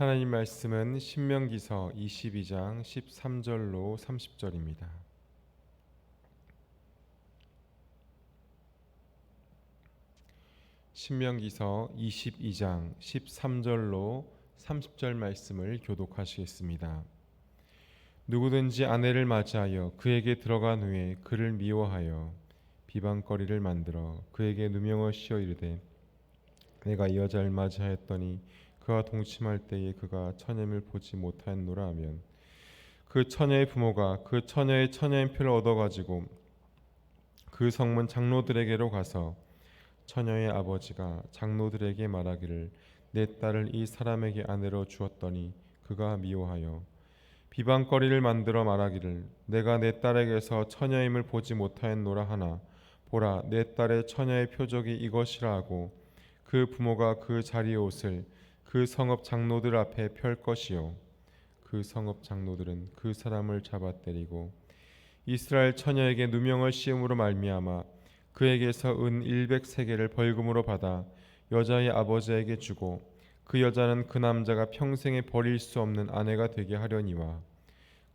하나님 말씀은 신명기서 22장 13절로 30절입니다. 신명기서 22장 13절로 30절 말씀을 교독하시겠습니다. 누구든지 아내를 맞이하여 그에게 들어간 후에 그를 미워하여 비방거리를 만들어 그에게 누명을 씌어 이르되 내가 이 여자를 맞이하였더니 그와 동침할 때에 그가 처녀임을 보지 못하였노라 하면 그 처녀의 부모가 그 처녀의 처녀인 표를 얻어 가지고 그 성문 장로들에게로 가서 처녀의 아버지가 장로들에게 말하기를 내 딸을 이 사람에게 아내로 주었더니 그가 미워하여 비방거리를 만들어 말하기를 내가 내 딸에게서 처녀임을 보지 못하였노라 하나 보라 내 딸의 처녀의 표적이 이것이라 하고 그 부모가 그 자리의 옷을 그 성읍 장로들 앞에 펼 것이요. 그 성읍 장로들은 그 사람을 잡아 때리고 이스라엘 처녀에게 누명을 씌움으로 말미암아 그에게서 은 100세겔을 벌금으로 받아 여자의 아버지에게 주고 그 여자는 그 남자가 평생에 버릴 수 없는 아내가 되게 하려니와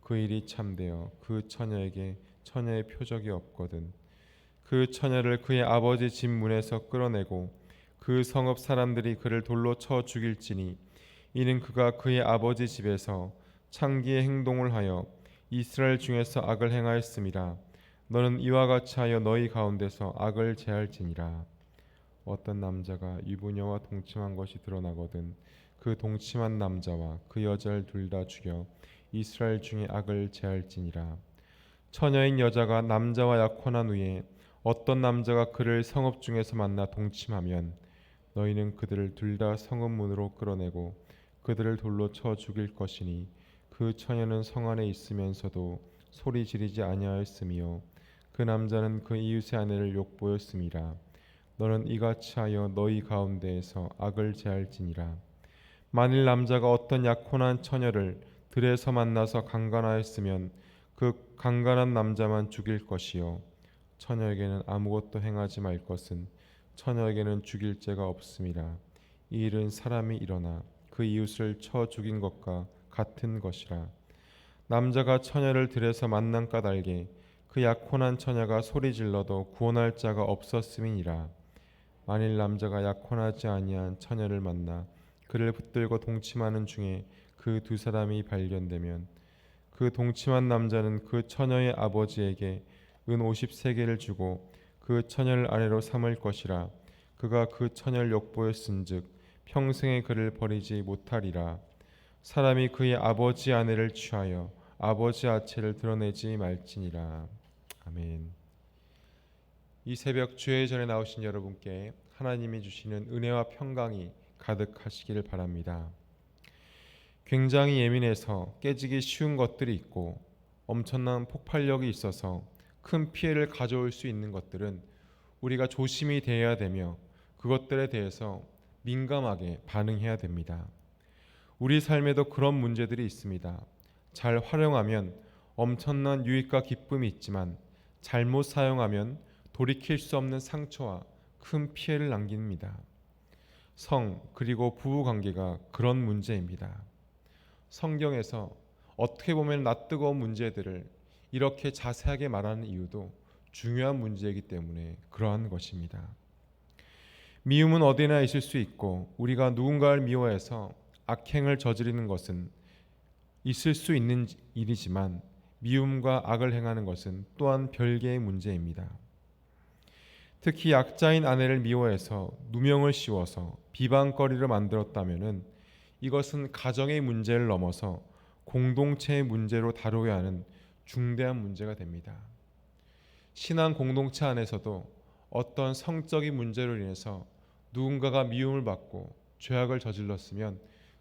그 일이 참되어 그 처녀에게 처녀의 표적이 없거든. 그 처녀를 그의 아버지 집 문에서 끌어내고 그 성읍 사람들이 그를 돌로 쳐 죽일지니 이는 그가 그의 아버지 집에서 창기의 행동을 하여 이스라엘 중에서 악을 행하였음이라 너는 이와 같이 하여 너희 가운데서 악을 제할지니라. 어떤 남자가 유부녀와 동침한 것이 드러나거든 그 동침한 남자와 그 여자를 둘 다 죽여 이스라엘 중에 악을 제할지니라. 처녀인 여자가 남자와 약혼한 후에 어떤 남자가 그를 성읍 중에서 만나 동침하면 너희는 그들을 둘 다 성읍 문으로 끌어내고 그들을 돌로 쳐 죽일 것이니 그 처녀는 성 안에 있으면서도 소리 지르지 아니하였으며 그 남자는 그 이웃의 아내를 욕보였음이라. 너는 이같이 하여 너희 가운데에서 악을 제할지니라. 만일 남자가 어떤 약혼한 처녀를 들에서 만나서 강간하였으면 그 강간한 남자만 죽일 것이요. 처녀에게는 아무것도 행하지 말 것은 처녀에게는 죽일 죄가 없음이라 이 일은 사람이 일어나 그 이웃을 쳐 죽인 것과 같은 것이라. 남자가 처녀를 들에서 만난 까닭에 그 약혼한 처녀가 소리 질러도 구원할 자가 없었음이니라. 만일 남자가 약혼하지 아니한 처녀를 만나 그를 붙들고 동침하는 중에 그 두 사람이 발견되면 그 동침한 남자는 그 처녀의 아버지에게 은 50세계를 주고 그 처녀를 아내로 삼을 것이라 그가 그 처녀를 욕보였은즉 평생에 그를 버리지 못하리라 사람이 그의 아버지 아내를 취하여 아버지 아체를 드러내지 말지니라 아멘. 이 새벽 주의 전에 나오신 여러분께 하나님이 주시는 은혜와 평강이 가득하시기를 바랍니다. 굉장히 예민해서 깨지기 쉬운 것들이 있고 엄청난 폭발력이 있어서 큰 피해를 가져올 수 있는 것들은 우리가 조심히 대해야 되며 그것들에 대해서 민감하게 반응해야 됩니다. 우리 삶에도 그런 문제들이 있습니다. 잘 활용하면 엄청난 유익과 기쁨이 있지만 잘못 사용하면 돌이킬 수 없는 상처와 큰 피해를 남깁니다. 성 그리고 부부 관계가 그런 문제입니다. 성경에서 어떻게 보면 낯뜨거운 문제들을 이렇게 자세하게 말하는 이유도 중요한 문제이기 때문에 그러한 것입니다. 미움은 어디나 있을 수 있고 우리가 누군가를 미워해서 악행을 저지르는 것은 있을 수 있는 일이지만 미움과 악을 행하는 것은 또한 별개의 문제입니다. 특히 약자인 아내를 미워해서 누명을 씌워서 비방거리를 만들었다면은 이것은 가정의 문제를 넘어서 공동체의 문제로 다뤄야 하는 중대한 문제가 됩니다. 신앙 공동체 안에서도 어떤 성적인 문제로 인해서 누군가가 미움을 받고 죄악을 저질렀으면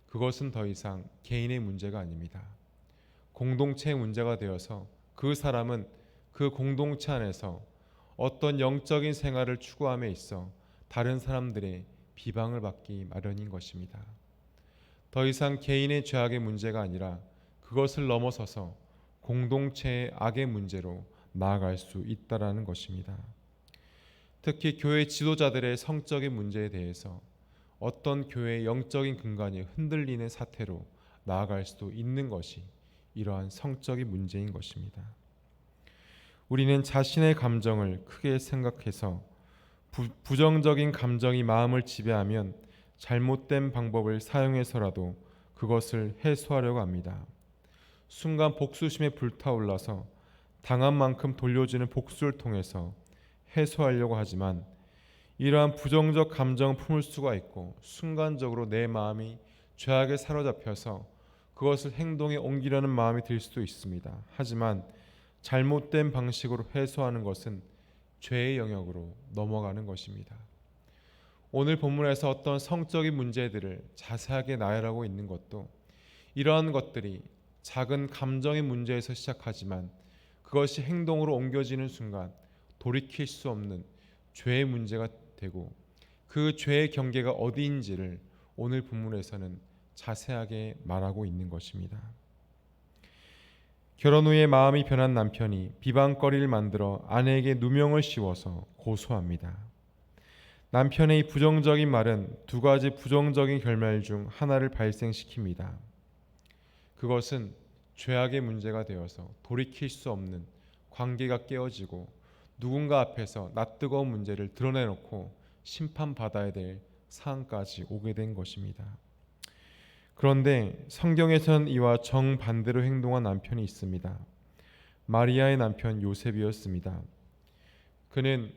그것은 더 이상 개인의 문제가 아닙니다. 공동체의 문제가 되어서 그 사람은 그 공동체 안에서 어떤 영적인 생활을 추구함에 있어 다른 사람들의 비방을 받기 마련인 것입니다. 더 이상 개인의 죄악의 문제가 아니라 그것을 넘어서서 공동체의 악의 문제로 나아갈 수 있다라는 것입니다. 특히 교회 지도자들의 성적인 문제에 대해서 어떤 교회의 영적인 근간이 흔들리는 사태로 나아갈 수도 있는 것이 이러한 성적인 문제인 것입니다. 우리는 자신의 감정을 크게 생각해서 부, 부정적인 감정이 마음을 지배하면 잘못된 방법을 사용해서라도 그것을 해소하려고 합니다. 순간 복수심에 불타올라서 당한 만큼 돌려주는 복수를 통해서 해소하려고 하지만 이러한 부정적 감정을 품을 수가 있고 순간적으로 내 마음이 죄악에 사로잡혀서 그것을 행동에 옮기려는 마음이 들 수도 있습니다. 하지만 잘못된 방식으로 해소하는 것은 죄의 영역으로 넘어가는 것입니다. 오늘 본문에서 어떤 성적인 문제들을 자세하게 나열하고 있는 것도 이러한 것들이 작은 감정의 문제에서 시작하지만 그것이 행동으로 옮겨지는 순간 돌이킬 수 없는 죄의 문제가 되고 그 죄의 경계가 어디인지를 오늘 본문에서는 자세하게 말하고 있는 것입니다. 결혼 후에 마음이 변한 남편이 비방거리를 만들어 아내에게 누명을 씌워서 고소합니다. 남편의 이 부정적인 말은 두 가지 부정적인 결말 중 하나를 발생시킵니다. 그것은 죄악의 문제가 되어서 돌이킬 수 없는 관계가 깨어지고 누군가 앞에서 낯 뜨거운 문제를 드러내놓고 심판받아야 될 상황까지 오게 된 것입니다. 그런데 성경에선 이와 정반대로 행동한 남편이 있습니다. 마리아의 남편 요셉이었습니다. 그는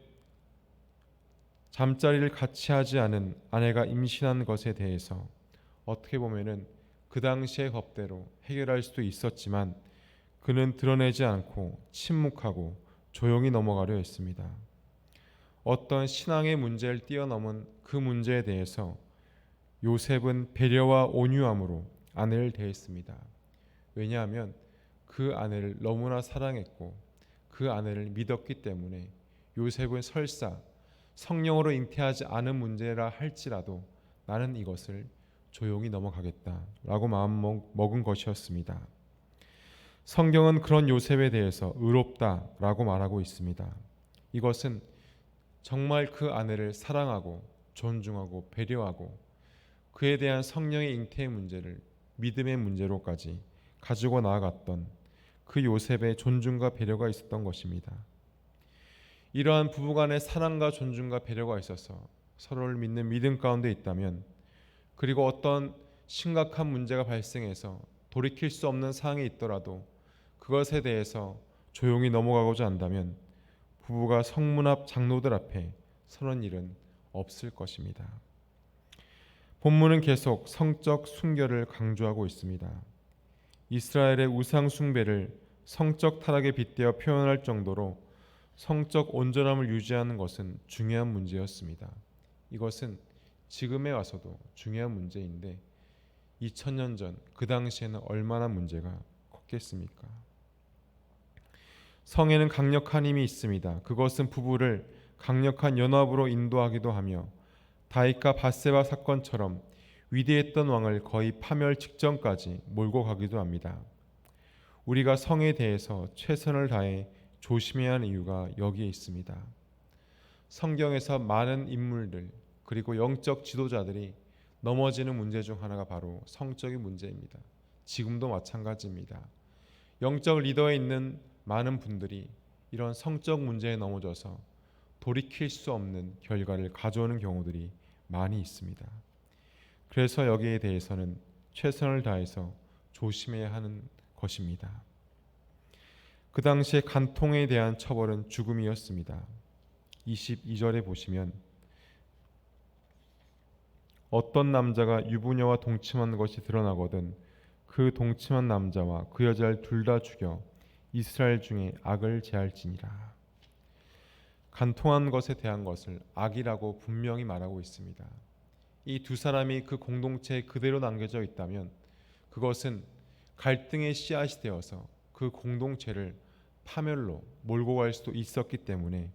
잠자리를 같이 하지 않은 아내가 임신한 것에 대해서 어떻게 보면은 그 당시의 법대로 해결할 수도 있었지만 그는 드러내지 않고 침묵하고 조용히 넘어가려 했습니다. 어떤 신앙의 문제를 뛰어넘은 그 문제에 대해서 요셉은 배려와 온유함으로 아내를 대했습니다. 왜냐하면 그 아내를 너무나 사랑했고 그 아내를 믿었기 때문에 요셉은 설사 성령으로 잉태하지 않은 문제라 할지라도 나는 이것을 조용히 넘어가겠다라고 마음 먹은 것이었습니다. 성경은 그런 요셉에 대해서 의롭다라고 말하고 있습니다. 이것은 정말 그 아내를 사랑하고 존중하고 배려하고 그에 대한 성령의 잉태의 문제를 믿음의 문제로까지 가지고 나아갔던 그 요셉의 존중과 배려가 있었던 것입니다. 이러한 부부간의 사랑과 존중과 배려가 있어서 서로를 믿는 믿음 가운데 있다면 그리고 어떤 심각한 문제가 발생해서 돌이킬 수 없는 상황이 있더라도 그것에 대해서 조용히 넘어가고자 한다면 부부가 성문 앞 장로들 앞에 서는 일은 없을 것입니다. 본문은 계속 성적 순결을 강조하고 있습니다. 이스라엘의 우상 숭배를 성적 타락에 빗대어 표현할 정도로 성적 온전함을 유지하는 것은 중요한 문제였습니다. 이것은 지금에 와서도 중요한 문제인데 2000년 전 그 당시에는 얼마나 문제가 컸겠습니까? 성에는 강력한 힘이 있습니다. 그것은 부부를 강력한 연합으로 인도하기도 하며 다윗과 바세바 사건처럼 위대했던 왕을 거의 파멸 직전까지 몰고 가기도 합니다. 우리가 성에 대해서 최선을 다해 조심해야 하는 이유가 여기에 있습니다. 성경에서 많은 인물들 그리고 영적 지도자들이 넘어지는 문제 중 하나가 바로 성적인 문제입니다. 지금도 마찬가지입니다. 영적 리더에 있는 많은 분들이 이런 성적 문제에 넘어져서 돌이킬 수 없는 결과를 가져오는 경우들이 많이 있습니다. 그래서 여기에 대해서는 최선을 다해서 조심해야 하는 것입니다. 그 당시에 간통에 대한 처벌은 죽음이었습니다. 22절에 보시면 어떤 남자가 유부녀와 동침한 것이 드러나거든 그 동침한 남자와 그 여자를 둘 다 죽여 이스라엘 중에 악을 제할지니라. 간통한 것에 대한 것을 악이라고 분명히 말하고 있습니다. 이 두 사람이 그 공동체에 그대로 남겨져 있다면 그것은 갈등의 씨앗이 되어서 그 공동체를 파멸로 몰고 갈 수도 있었기 때문에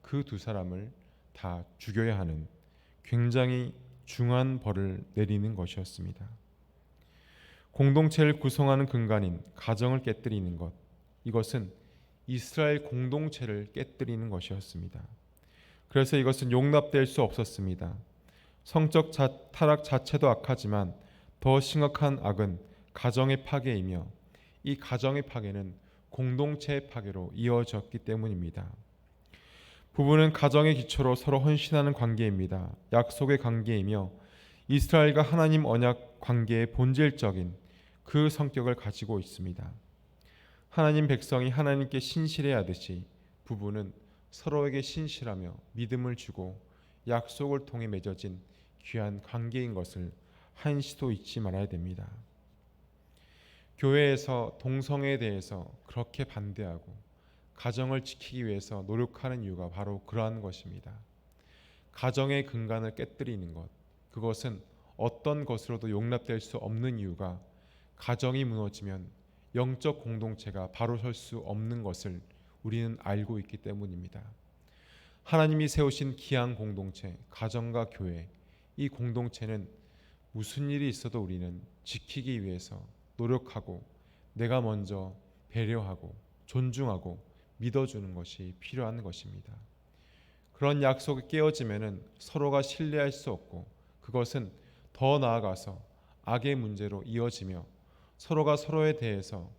그 두 사람을 다 죽여야 하는 굉장히 중한 벌을 내리는 것이었습니다. 공동체를 구성하는 근간인 가정을 깨뜨리는 것 이것은 이스라엘 공동체를 깨뜨리는 것이었습니다. 그래서 이것은 용납될 수 없었습니다. 성적 자, 타락 자체도 악하지만 더 심각한 악은 가정의 파괴이며 이 가정의 파괴는 공동체의 파괴로 이어졌기 때문입니다. 부부는 가정의 기초로 서로 헌신하는 관계입니다. 약속의 관계이며 이스라엘과 하나님 언약 관계의 본질적인 그 성격을 가지고 있습니다. 하나님 백성이 하나님께 신실해야 하듯이 부부는 서로에게 신실하며 믿음을 주고 약속을 통해 맺어진 귀한 관계인 것을 한시도 잊지 말아야 됩니다. 교회에서 동성애에 대해서 그렇게 반대하고 가정을 지키기 위해서 노력하는 이유가 바로 그러한 것입니다. 가정의 근간을 깨뜨리는 것, 그것은 어떤 것으로도 용납될 수 없는 이유가 가정이 무너지면 영적 공동체가 바로 설 수 없는 것을 우리는 알고 있기 때문입니다. 하나님이 세우신 기한 공동체, 가정과 교회, 이 공동체는 무슨 일이 있어도 우리는 지키기 위해서 노력하고 내가 먼저 배려하고 존중하고 믿어주는 것이 필요한 것입니다. 그런 약속이 깨어지면은 서로가 신뢰할 수 없고 그것은 더 나아가서 악의 문제로 이어지며 서로가 서로에 대해서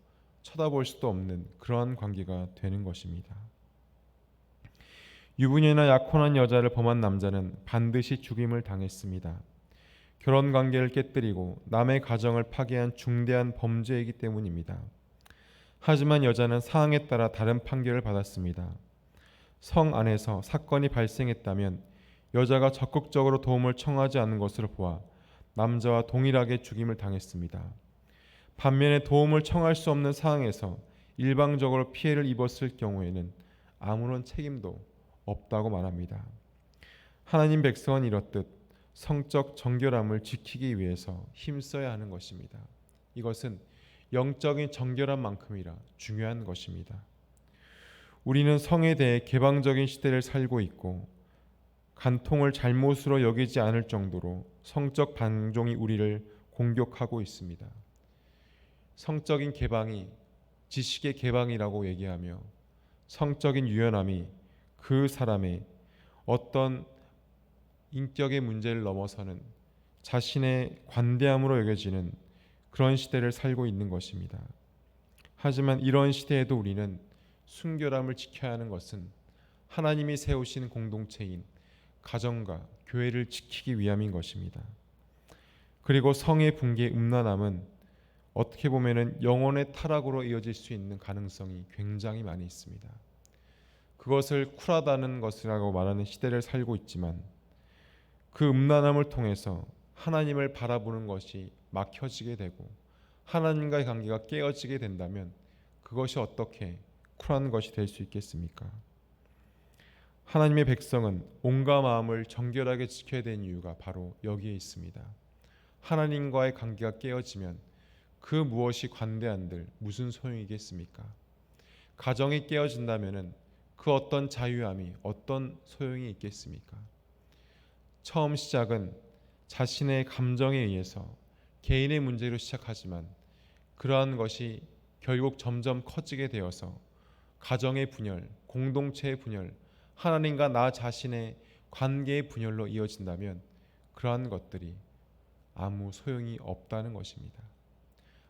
쳐다볼 수도 없는 그러한 관계가 되는 것입니다. 유부녀나 약혼한 여자를 범한 남자는 반드시 죽임을 당했습니다. 결혼 관계를 깨뜨리고 남의 가정을 파괴한 중대한 범죄이기 때문입니다. 하지만 여자는 사항에 따라 다른 판결을 받았습니다. 성 안에서 사건이 발생했다면 여자가 적극적으로 도움을 청하지 않는 것으로 보아 남자와 동일하게 죽임을 당했습니다. 반면에 도움을 청할 수 없는 상황에서 일방적으로 피해를 입었을 경우에는 아무런 책임도 없다고 말합니다. 하나님 백성은 이렇듯 성적 정결함을 지키기 위해서 힘써야 하는 것입니다. 이것은 영적인 정결함만큼이라 중요한 것입니다. 우리는 성에 대해 개방적인 시대를 살고 있고 간통을 잘못으로 여기지 않을 정도로 성적 반종이 우리를 공격하고 있습니다. 성적인 개방이 지식의 개방이라고 얘기하며 성적인 유연함이 그 사람의 어떤 인격의 문제를 넘어서는 자신의 관대함으로 여겨지는 그런 시대를 살고 있는 것입니다. 하지만 이런 시대에도 우리는 순결함을 지켜야 하는 것은 하나님이 세우신 공동체인 가정과 교회를 지키기 위함인 것입니다. 그리고 성의 붕괴 음란함은 어떻게 보면은 영혼의 타락으로 이어질 수 있는 가능성이 굉장히 많이 있습니다. 그것을 쿨하다는 것이라고 말하는 시대를 살고 있지만 그 음란함을 통해서 하나님을 바라보는 것이 막혀지게 되고 하나님과의 관계가 깨어지게 된다면 그것이 어떻게 쿨한 것이 될 수 있겠습니까? 하나님의 백성은 온갖 마음을 정결하게 지켜야 되는 이유가 바로 여기에 있습니다. 하나님과의 관계가 깨어지면 그 무엇이 관대한들 무슨 소용이겠습니까? 가정이 깨어진다면은 그 어떤 자유함이 어떤 소용이 있겠습니까? 처음 시작은 자신의 감정에 의해서 개인의 문제로 시작하지만 그러한 것이 결국 점점 커지게 되어서 가정의 분열, 공동체의 분열, 하나님과 나 자신의 관계의 분열로 이어진다면 그러한 것들이 아무 소용이 없다는 것입니다.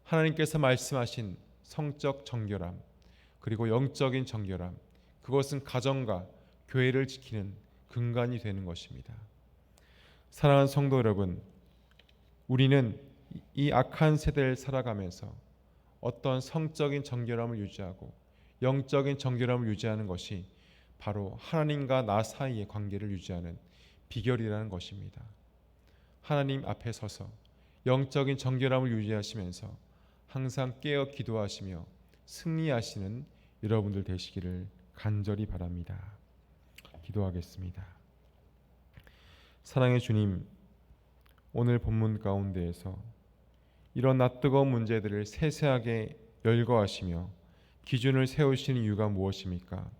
하나님께서 말씀하신 성적 정결함 그리고 영적인 정결함 그것은 가정과 교회를 지키는 근간이 되는 것입니다. 사랑하는 성도 여러분, 우리는 이 악한 세대를 살아가면서 어떤 성적인 정결함을 유지하고 영적인 정결함을 유지하는 것이 바로 하나님과 나 사이의 관계를 유지하는 비결이라는 것입니다. 하나님 앞에 서서 영적인 정결함을 유지하시면서 항상 깨어 기도하시며 승리하시는 여러분들 되시기를 간절히 바랍니다. 기도하겠습니다. 사랑의 주님, 오늘 본문 가운데에서 이런 낯뜨거운 문제들을 세세하게 열거하시며 기준을 세우시는 이유가 무엇입니까?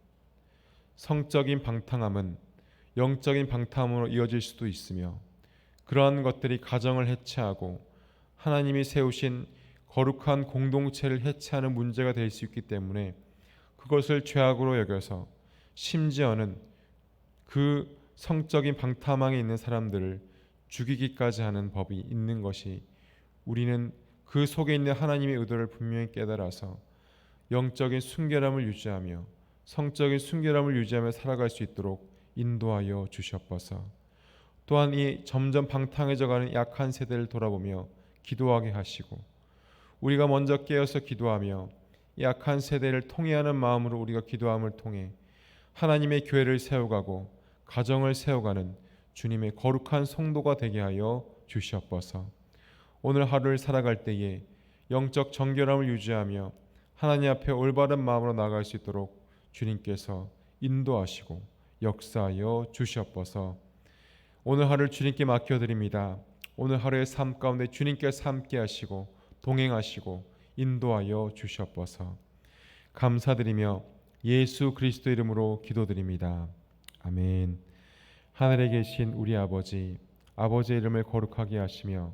성적인 방탕함은 영적인 방탕함으로 이어질 수도 있으며 그러한 것들이 가정을 해체하고 하나님이 세우신 거룩한 공동체를 해체하는 문제가 될 수 있기 때문에 그것을 죄악으로 여겨서 심지어는 그 성적인 방탐함에 있는 사람들을 죽이기까지 하는 법이 있는 것이 우리는 그 속에 있는 하나님의 의도를 분명히 깨달아서 영적인 순결함을 유지하며 성적인 순결함을 유지하며 살아갈 수 있도록 인도하여 주시옵소서. 또한 이 점점 방탕해져가는 약한 세대를 돌아보며 기도하게 하시고 우리가 먼저 깨어서 기도하며 이 약한 세대를 통해하는 마음으로 우리가 기도함을 통해 하나님의 교회를 세워가고 가정을 세워가는 주님의 거룩한 성도가 되게 하여 주시옵소서. 오늘 하루를 살아갈 때에 영적 정결함을 유지하며 하나님 앞에 올바른 마음으로 나아갈 수 있도록 주님께서 인도하시고 역사하여 주시옵소서. 오늘 하루를 주님께 맡겨 드립니다. 오늘 하루의 삶 가운데 주님께서 함께 하시고 동행하시고 인도하여 주시옵소서. 감사드리며 예수 그리스도 이름으로 기도드립니다. 아멘. 하늘에 계신 우리 아버지, 아버지의 이름을 거룩하게 하시며